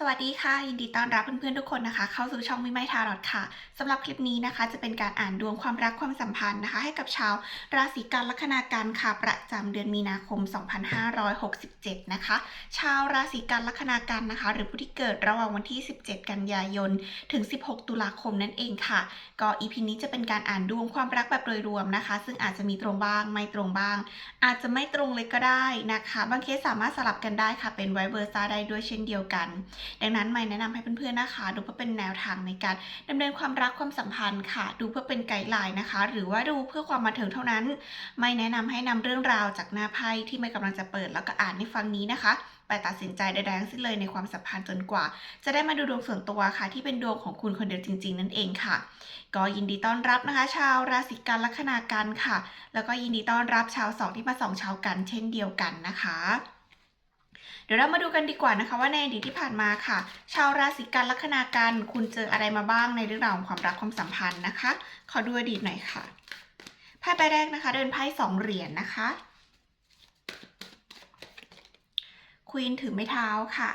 สวัสดีค่ะ ยินดีต้อนรับเพื่อนๆทุกคนนะคะ เข้าสู่ช่องวิไมทารอดค่ะสำหรับคลิปนี้นะคะ จะเป็นการอ่านดวงความรักความสัมพันธ์นะคะ ให้กับชาวราศีกันลัคนากันค่ะ ประจำเดือนมีนาคม 2567 นะคะ ชาวราศีกันลัคนากันนะคะ หรือผู้ที่เกิดระหว่างวันที่ 17 กันยายน ถึง 16 ตุลาคมนั่นเองค่ะ ก็อีพีนี้จะเป็นการอ่านดวงความรักแบบโดยรวมนะคะ ซึ่งอาจจะมีตรงบ้างไม่ตรงบ้าง อาจจะไม่ตรงเลยก็ได้นะคะ บางเคสสามารถสลับกันได้ค่ะ เป็นไวเวอร์ซ่าได้ด้วยเช่นเดียวกันดังนั้นไม่แนะนำให้เพื่อนๆนะคะ ดูเพื่อเป็นแนวทางในการดำเนินความรักความสัมพันธ์ค่ะ ดูเพื่อเป็นไกด์ไลน์นะคะ หรือว่าดูเพื่อความบันเทิงเท่านั้น ไม่แนะนำให้นำเรื่องราวจากหน้าไพ่ที่ไม่กำลังจะเปิดแล้วก็อ่านในฟังนี้นะคะไปตัดสินใจใดๆทั้งสิ้นเลยในความสัมพันธ์จนกว่า จะได้มาดูดวงส่วนตัวค่ะ ที่เป็นดวงของคุณคนเดียวจริง ๆ นั่นเองค่ะ ก็ยินดีต้อนรับนะคะ ชาวราศีกันลัคนากันค่ะ แล้วก็ยินดีต้อนรับชาวสองที่มาสองชาวกันเช่นเดียวกันนะคะ เดี๋ยวเรามาดูกันดีกว่านะคะ ว่าในอดีตที่ผ่านมาค่ะ ชาวราศีกันลัคนากันคุณเจออะไรมาบ้างในเรื่องราวของความรักความสัมพันธ์นะคะ ขอดูอดีตหน่อยค่ะไพ่ใบแรกนะคะ เดินไพ่สองเหรียญนะคะ ควีนถือไม้เท้าค่ะ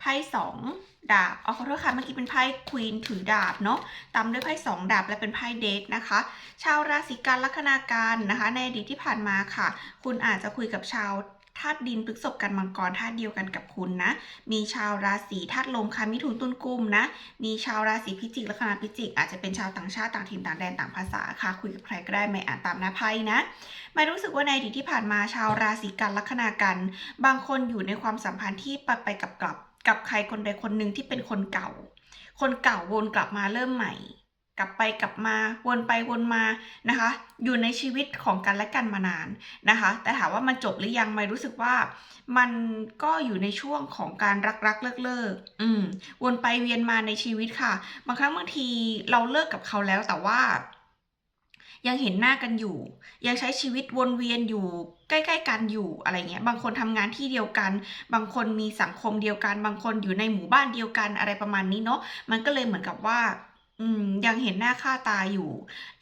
ไพ่สองดาบเอาขอโทษค่ะเมื่อกี้เป็นไพ่ควีนถือดาบเนาะตามด้วยไพ่สองดาบและเป็นไพ่เดทนะคะ ชาวราศีกันลัคนาการนะคะ ในอดีตที่ผ่านมาค่ะ คุณอาจจะคุยกับชาวธาตุดินพฤษภกันมังกรธาตุเดียวกันกับคุณนะ มีชาวราศีธาตุลมค่ะมิถุนตุลกุมนะ มีชาวราศีพิจิกลัคนาพิจิก อาจจะเป็นชาวต่างชาติต่างถิ่นต่างแดนต่างภาษาค่ะ คุยกับใครก็ได้ไม่อ่านตามหน้าไพ่นะไม่รู้สึกว่าในอดีตที่ผ่านมาชาวราศีกันลัคนากัน บางคนอยู่ในความสัมพันธ์ที่ไปไปกับกลับกับใครคนใดคนหนึ่งที่เป็นคนเก่า คนเก่าวนกลับมาเริ่มใหม่ กลับไปกลับมาวนไปวนมานะคะ อยู่ในชีวิตของกันและกันมานานนะคะ แต่ถามว่ามันจบหรือยังไม่รู้สึกว่า มันก็อยู่ในช่วงของการรักรักเลิกเลิกอืมวนไปเวียนมาในชีวิตค่ะ บางครั้งบางทีเราเลิกกับเขาแล้วแต่ว่า ยังเห็นหน้ากันอยู่ ยังใช้ชีวิตวนเวียนอยู่ใกล้ๆกันอยู่อะไรเงี้ย บางคนทำงานที่เดียวกัน บางคนมีสังคมเดียวกัน บางคนอยู่ในหมู่บ้านเดียวกันอะไรประมาณนี้เนาะมันก็เลยเหมือนกับว่า อืม ยังเห็นหน้าค่าตาอยู่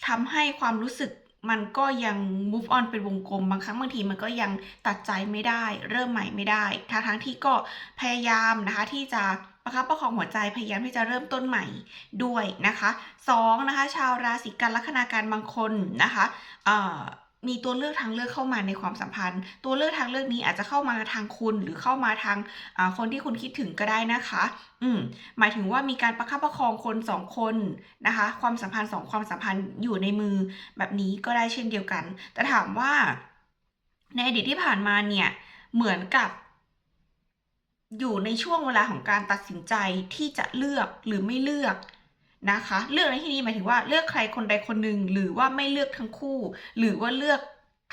ทำให้ความรู้สึกมันก็ยัง move on เป็นวงกลม บางครั้งบางทีมันก็ยังตัดใจไม่ได้ เริ่มใหม่ไม่ได้ทั้งทั้งที่ก็พยายามนะคะที่จะประคับประคองหัวใจพยายามที่จะเริ่มต้นใหม่ด้วยนะคะสองนะคะ ชาวราศีกันลัคนาการบางคนนะคะเอ่อ มีตัวเลือกทางเลือกเข้ามาในความสัมพันธ์ ตัวเลือกทางเลือกนี้อาจจะเข้ามาทางคุณหรือเข้ามาทางคนที่คุณคิดถึงก็ได้นะคะ อืมหมายถึงว่ามีการประคับประคองคนสองคนนะคะ ความสัมพันธ์สองความสัมพันธ์อยู่ในมือแบบนี้ก็ได้เช่นเดียวกัน แต่ถามว่า ในอดีตที่ผ่านมาเนี่ยเหมือนกับอยู่ในช่วงเวลาของการตัดสินใจที่จะเลือกหรือไม่เลือก นะคะ เลือกในที่นี้หมายถึงว่าเลือกใครคนใดคนหนึ่งหรือว่าไม่เลือกทั้งคู่ หรือว่าเลือก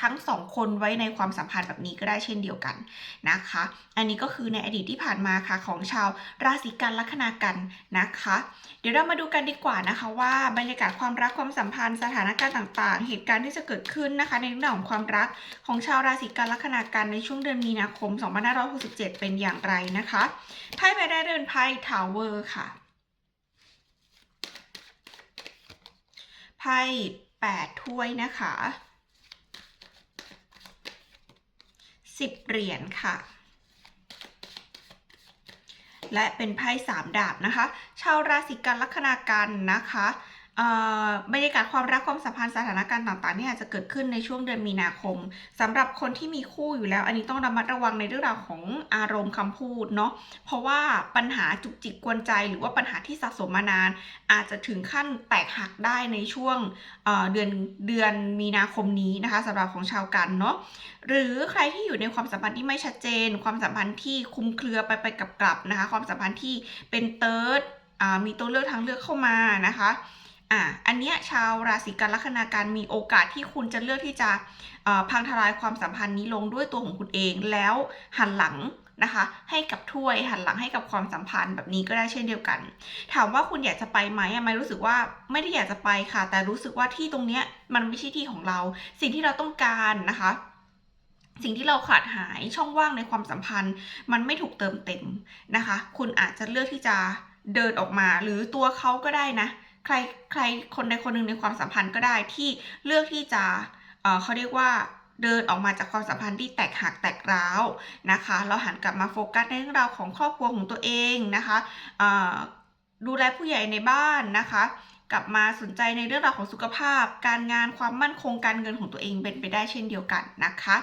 ทั้งสองคนไว้ในความสัมพันธ์แบบนี้ก็ได้เช่นเดียวกันนะคะ อันนี้ก็คือในอดีตที่ผ่านมาค่ะของชาวราศีกันลัคนากันนะคะ เดี๋ยวเรามาดูกันดีกว่านะคะ ว่าบรรยากาศความรักความสัมพันธ์สถานการณ์ต่างๆ เหตุการณ์ที่จะเกิดขึ้นนะคะ ในเรื่องของความรักของชาวราศีกันลัคนากันในช่วงเดือนมีนาคม 2567 เป็นอย่างไรนะคะไพ่ใบแรกเดินไพ่ทาวเวอร์ค่ะ ไพ่แปดถ้วยนะคะสิบเหรียญค่ะ และเป็นไพ่สามดาบนะคะ ชาวราศีกันลัคนากันนะคะ บรรยากาศความรักความสัมพันธ์สถานการณ์ต่างๆนี่อาจจะเกิดขึ้นในช่วงเดือนมีนาคมสำหรับคนที่มีคู่อยู่แล้ว อันนี้ต้องระมัดระวังในเรื่องราวของอารมณ์คำพูดเนาะเพราะว่าปัญหาจุกจิกกวนใจ หรือว่าปัญหาที่สะสมมานาน อาจจะถึงขั้นแตกหักได้ในช่วงเเดือนเดือนมีนาคมนี้นะคะสำหรับของชาวกันเนาะหรือใครที่อยู่ในความสัมพันธ์ที่ไม่ชัดเจน ความสัมพันธ์ที่คุมเครือไปไปกับกลับนะคะ ความสัมพันธ์ที่เป็นเติร์ดมีตัวเลือกทางเลือกเข้ามานะคะ อะอันเนี้ยชาวราศีกันลัคนาการมีโอกาสที่คุณจะเลือกที่จะพังทลายความสัมพันธ์นี้ลงด้วยตัวของคุณเองแล้วหันหลังนะคะให้กับถ้วยหันหลังให้กับความสัมพันธ์แบบนี้ก็ได้เช่นเดียวกัน ถามว่าคุณอยากจะไปไหมอะไม่รู้สึกว่าไม่ได้อยากจะไปค่ะ แต่รู้สึกว่าที่ตรงเนี้ยมันไม่ใช่ที่ของเรา สิ่งที่เราต้องการนะคะ สิ่งที่เราขาดหายช่องว่างในความสัมพันธ์ มันไม่ถูกเติมเต็มนะคะ คุณอาจจะเลือกที่จะเดินออกมา หรือตัวเขาก็ได้นะ ใครใครคนใดคนหนึ่งในความสัมพันธ์ก็ได้ที่เลือกที่จะเเขาเรียกว่าเดินออกมาจากความสัมพันธ์ที่แตกหักแตกร้าวนะคะเราหันกลับมาโฟกัสในเรื่องราวของครอบครัวของตัวเองนะคะดูแลผู้ใหญ่ในบ้านนะคะ กลับมาสนใจในเรื่องราวของสุขภาพ การงานความมั่นคงการเงินของตัวเองเป็นไปได้เช่นเดียวกันนะคะ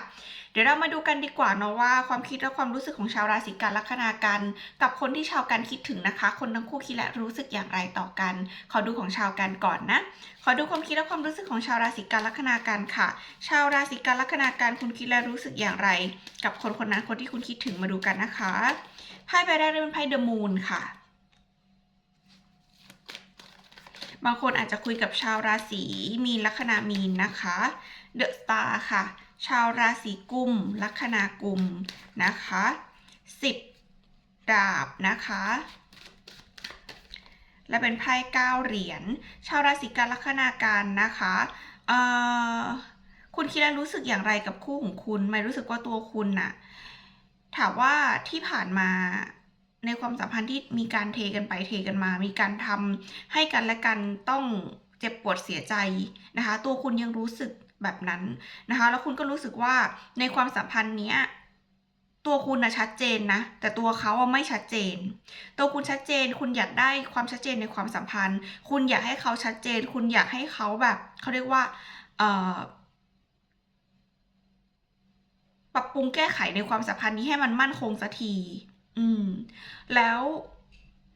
เดี๋ยวเรามาดูกันดีกว่าเนาะว่าความคิดและความรู้สึกของชาวราศีกันลัคนากัน กับคนที่ชาวกันคิดถึงนะคะ คนทั้งคู่คิดและรู้สึกอย่างไรต่อกัน ขอดูของชาวกันก่อนนะขอดูความคิดและความรู้สึกของชาวราศีกันลัคนากันค่ะ ชาวราศีกันลัคนากันคุณคิดและรู้สึกอย่างไร กับคนคนนั้นคนที่คุณคิดถึงมาดูกันนะคะไพ่ใบแรกเป็นไพ่เดอะมูนค่ะ บางคนอาจจะคุยกับชาวราศีมีนลัคนามีนนะคะเดอะสตาร์ค่ะ ชาวราศีกุมลัคนากุมนะคะสิบดาบนะคะ และเป็นไพ่เก้าเหรียญชาวราศีกันลัคนาการนะคะเอ่อคุณคิดและรู้สึกอย่างไรกับคู่ของคุณไม่รู้สึกว่าตัวคุณน่ะถามว่าที่ผ่านมา ในความสัมพันธ์ที่มีการเทกันไปเทกันมา มีการทำให้กันและกันต้องเจ็บปวดเสียใจนะคะ ตัวคุณยังรู้สึกแบบนั้นนะคะ แล้วคุณก็รู้สึกว่าในความสัมพันธ์เนี้ยตัวคุณนะชัดเจนนะ แต่ตัวเขาไม่ชัดเจน ตัวคุณชัดเจน คุณอยากได้ความชัดเจนในความสัมพันธ์ คุณอยากให้เขาชัดเจน คุณอยากให้เขาแบบเขาเรียกว่าเอ่อปรับปรุงแก้ไขในความสัมพันธ์นี้ให้มันมั่นคงสักที อืม แล้ว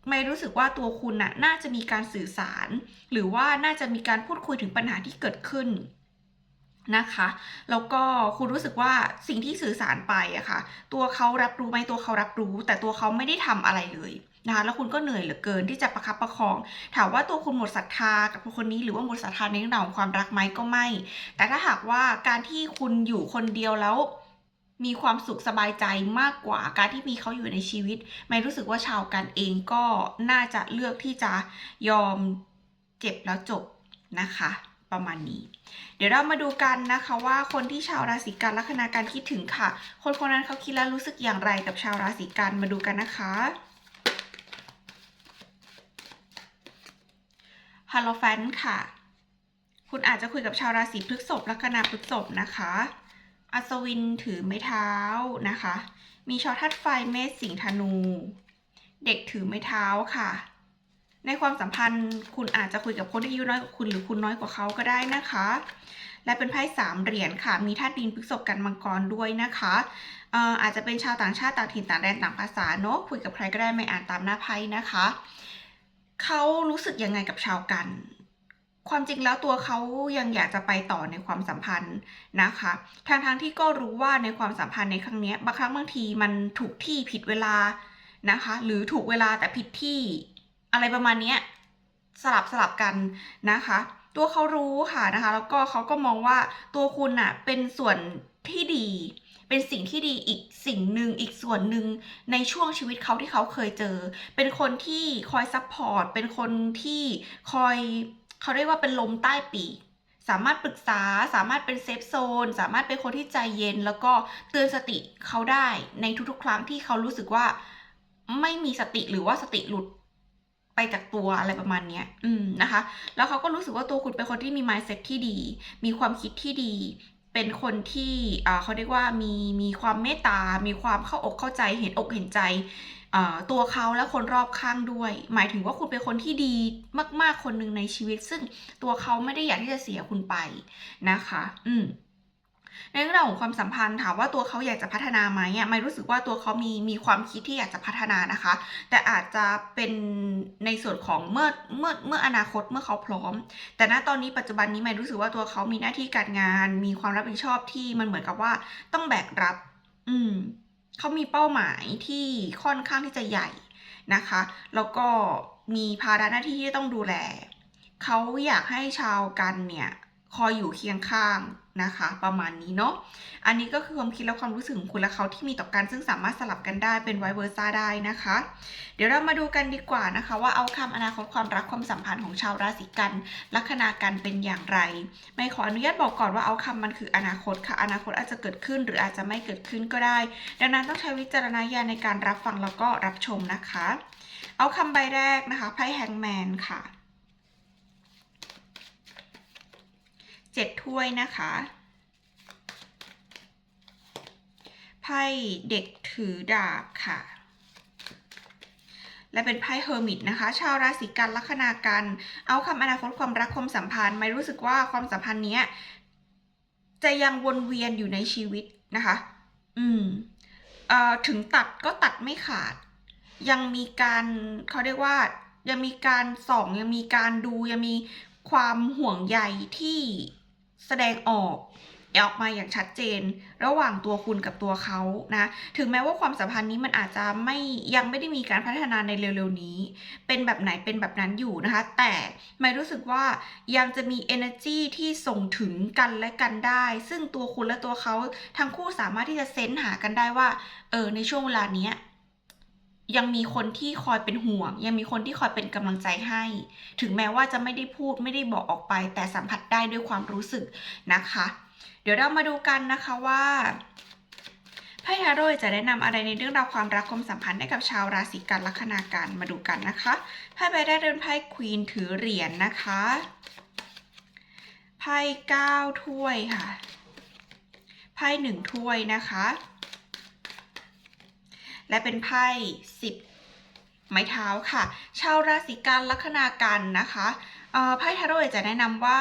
ไม่รู้สึกว่าตัวคุณน่ะ น่าจะมีการสื่อสาร หรือว่าน่าจะมีการพูดคุยถึงปัญหาที่เกิดขึ้นนะคะ แล้วก็คุณรู้สึกว่าสิ่งที่สื่อสารไปอะค่ะ ตัวเขารับรู้ไหมตัวเขารับรู้ แต่ตัวเขาไม่ได้ทำอะไรเลยนะคะแล้วคุณก็เหนื่อยเหลือเกินที่จะประคับประคอง ถามว่าตัวคุณหมดศรัทธากับคนนี้หรือว่าหมดศรัทธาในเรื่องของความรักไหมก็ไม่ แต่ถ้าหากว่าการที่คุณอยู่คนเดียวแล้ว มีความสุขสบายใจมากกว่าการที่มีเขาอยู่ในชีวิต ไม่รู้สึกว่าชาวกันเองก็น่าจะเลือกที่จะยอมเจ็บแล้วจบนะคะประมาณนี้ เดี๋ยวเรามาดูกันนะคะว่าคนที่ชาวราศีกันลัคนาการคิดถึงค่ะ คนคนนั้นเขาคิดและรู้สึกอย่างไรกับชาวราศีกันมาดูกันนะคะฮัลโหลแฟนค่ะ คุณอาจจะคุยกับชาวราศีพฤษภลัคนาพฤษภนะคะ อัศวินถือไม้เท้านะคะ มีชอทัดไฟเมษสิงธนู เด็กถือไม้เท้าค่ะ ในความสัมพันธ์คุณอาจจะคุยกับคนที่อายุน้อยกว่าคุณหรือคุณน้อยกว่าเขาก็ได้นะคะ และเป็นไพ่สามเหรียญค่ะ มีธาตุดินพฤษภกันมังกรด้วยนะคะอออาจจะเป็นชาวต่างชาติต่างถิ่นต่างแดนต่างภาษาเนอะคุยกับใครก็ได้ไม่อ่านตามหน้าไพ่นะคะ เขารู้สึกยังไงกับชาวกัน ความจริงแล้วตัวเขายังอยากจะไปต่อในความสัมพันธ์นะคะทางทางๆที่ก็รู้ว่าในความสัมพันธ์ในครั้งนี้บางครั้งบางทีมันถูกที่ผิดเวลานะคะ หรือถูกเวลาแต่ผิดที่อะไรประมาณนี้สลับสลับกันนะคะ ตัวเขารู้ค่ะนะคะ แล้วก็เขาก็มองว่าตัวคุณน่ะเป็นส่วนที่ดี เป็นสิ่งที่ดีอีกสิ่งหนึ่งอีกส่วนหนึ่งในช่วงชีวิตเขาที่เขาเคยเจอ เป็นคนที่คอยซัพพอร์ตเป็นคนที่คอย เขาเรียกว่าเป็นลมใต้ปีกสามารถปรึกษาสามารถเป็นเซฟโซนสามารถเป็นคนที่ใจเย็น แล้วก็เตือนสติเขาได้ในทุกๆ ครั้งที่เขารู้สึกว่าไม่มีสติหรือว่าสติหลุดไปจากตัวอะไรประมาณนี้อืมนะคะ แล้วเขาก็รู้สึกว่าตัวคุณเป็นคนที่มี mindset ที่ดี มีความคิดที่ดี เป็นคนที่เขาเรียกว่ามีมีความเมตตา มีความเข้าอกเข้าใจเห็นอกเห็นใจตัวเขาและคนรอบข้างด้วย หมายถึงว่าคุณเป็นคนที่ดีมาก ๆ คนหนึ่งในชีวิต ซึ่งตัวเขาไม่ได้อยากที่จะเสียคุณไปนะคะ อืม ในเรื่องของความสัมพันธ์ถามว่าตัวเขาอยากจะพัฒนาไหมอะไม่รู้สึกว่าตัวเขามีมีความคิดที่อยากจะพัฒนานะคะ แต่อาจจะเป็นในส่วนของเมื่อเมื่อเมื่ออนาคตเมื่อเขาพร้อม แต่ณตอนนี้ปัจจุบันนี้ไม่รู้สึกว่าตัวเขามีหน้าที่การงาน มีความรับผิดชอบที่มันเหมือนกับว่าต้องแบกรับ อืมเขามีเป้าหมายที่ค่อนข้างที่จะใหญ่นะคะ แล้วก็มีภาระหน้าที่ที่ต้องดูแล เขาอยากให้ชาวกันเนี่ยคอยอยู่เคียงข้าง นะคะ ประมาณนี้เนาะอันนี้ก็คือความคิดและความรู้สึกของคุณและเขาที่มีต่อกันซึ่งสามารถสลับกันได้เป็นไวเวอร์ซ่าได้นะคะ เดี๋ยวเรามาดูกันดีกว่านะคะ ว่าเอาคำอนาคตความรักความสัมพันธ์ของชาวราศีกัน ลัคนากันเป็นอย่างไร ไม่ขออนุญาตบอกก่อนว่าเอาคำมันคืออนาคตค่ะอนาคตอาจจะเกิดขึ้น หรืออาจจะไม่เกิดขึ้นก็ได้ ดังนั้นต้องใช้วิจารณญาณในการรับฟังแล้วก็รับชมนะคะ เอาคำใบแรกนะคะไพ่แฮงแมนค่ะ เจ็ดถ้วยนะคะไพ่เด็กถือดาบค่ะ และเป็นไพ่เฮอร์มิตนะคะ ชาวราศีกันลัคนากันเอาคำอนาคตความรักความสัมพันธ์ ไม่รู้สึกว่าความสัมพันธ์เนี้ยจะยังวนเวียนอยู่ในชีวิตนะคะ อืมเอ่อถึงตัดก็ตัดไม่ขาด ยังมีการเขาเรียกว่า ยังมีการส่อง ยังมีการดู ยังมีความห่วงใยที่ แสดงออกออกมาอย่างชัดเจน ระหว่างตัวคุณกับตัวเขานะ ถึงแม้ว่าความสัมพันธ์นี้มันอาจจะไม่ยังไม่ได้มีการพัฒนาในเร็วๆนี้ เป็นแบบไหนเป็นแบบนั้นอยู่นะคะ แต่ไม่รู้สึกว่ายังจะมี energy ที่ส่งถึงกันและกันได้ ซึ่งตัวคุณและตัวเขาทั้งคู่สามารถที่จะเซนส์หากันได้ว่า เออในช่วงเวลาเนี้ย ยังมีคนที่คอยเป็นห่วง ยังมีคนที่คอยเป็นกำลังใจให้ ถึงแม้ว่าจะไม่ได้พูดไม่ได้บอกออกไป แต่สัมผัสได้ด้วยความรู้สึกนะคะ เดี๋ยวเรามาดูกันนะคะว่าไพ่ทาโร่จะแนะนำอะไรในเรื่องราวความรักความสัมพันธ์ให้กับชาวราศีกันลัคนาการมาดูกันนะคะไพ่ใบแรกเดินไพ่ควีนถือเหรียญนนะคะไพ่เก้าถ้วยค่ะไพ่หนึ่งถ้วยนะคะ และเป็นไพ่สิบไม้เท้าค่ะ ชาวราศีกันลัคนากันนะคะไพ่ทาโร่จะแนะนำว่า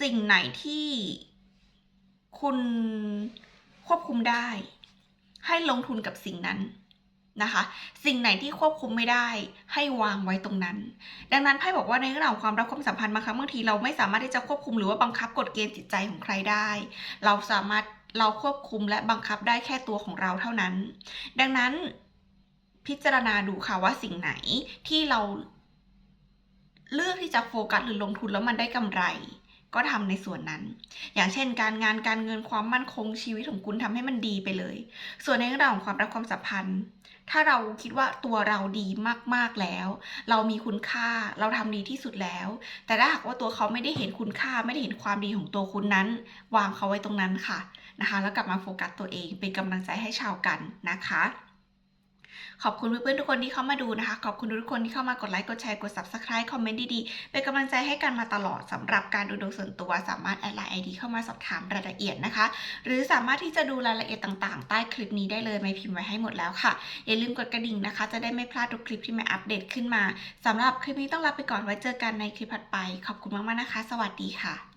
สิ่งไหนที่คุณควบคุมได้ ให้ลงทุนกับสิ่งนั้นนะคะ สิ่งไหนที่ควบคุมไม่ได้ให้วางไว้ตรงนั้น ดังนั้นไพ่บอกว่าในเรื่องของความรักความสัมพันธ์บางครั้งบางทีเราไม่สามารถที่จะควบคุมหรือว่าบังคับกฎเกณฑ์จิตใจของใครได้ เราสามารถ เราควบคุมและบังคับได้แค่ตัวของเราเท่านั้น ดังนั้นพิจารณาดูค่ะว่าสิ่งไหนที่เราเลือกที่จะโฟกัสหรือลงทุนแล้วมันได้กำไร ก็ทำในส่วนนั้น อย่างเช่น การงานการเงินความมั่นคงชีวิตของคุณทำให้มันดีไปเลย ส่วนในเรื่องราวของความรักความสัมพันธ์ ถ้าเราคิดว่าตัวเราดีมากๆแล้ว เรามีคุณค่าเราทำดีที่สุดแล้ว แต่ถ้าหากว่าตัวเขาไม่ได้เห็นคุณค่าไม่ได้เห็นความดีของตัวคุณนั้น วางเขาไว้ตรงนั้นค่ะนะคะ แล้วกลับมาโฟกัสตัวเองเป็นกำลังใจให้ชาวกันนะคะ ขอบคุณเพื่อนๆทุกคนที่เข้ามาดูนะคะ ขอบคุณทุกคนที่เข้ามากดไลค์ กดแชร์ กด subscribe คอมเมนต์ดีๆ เป็นกำลังใจให้กันมาตลอดสำหรับการดูดวงส่วนตัวสามารถแอดไลน์ไอดีเข้ามาสอบถามรายละเอียดนะคะ หรือสามารถที่จะดูรายละเอียดต่างๆ ใต้คลิปนี้ได้เลยไม่พิมพ์ไว้ให้หมดแล้วค่ะ อย่าลืมกดกระดิ่งนะคะ จะได้ไม่พลาดทุกคลิปที่ม่อัปเดตขึ้นมาสำหรับคลิปนี้ต้องลาไปก่อนไว้เจอกันในคลิปถัดไป ขอบคุณมากๆนะคะ สวัสดีค่ะ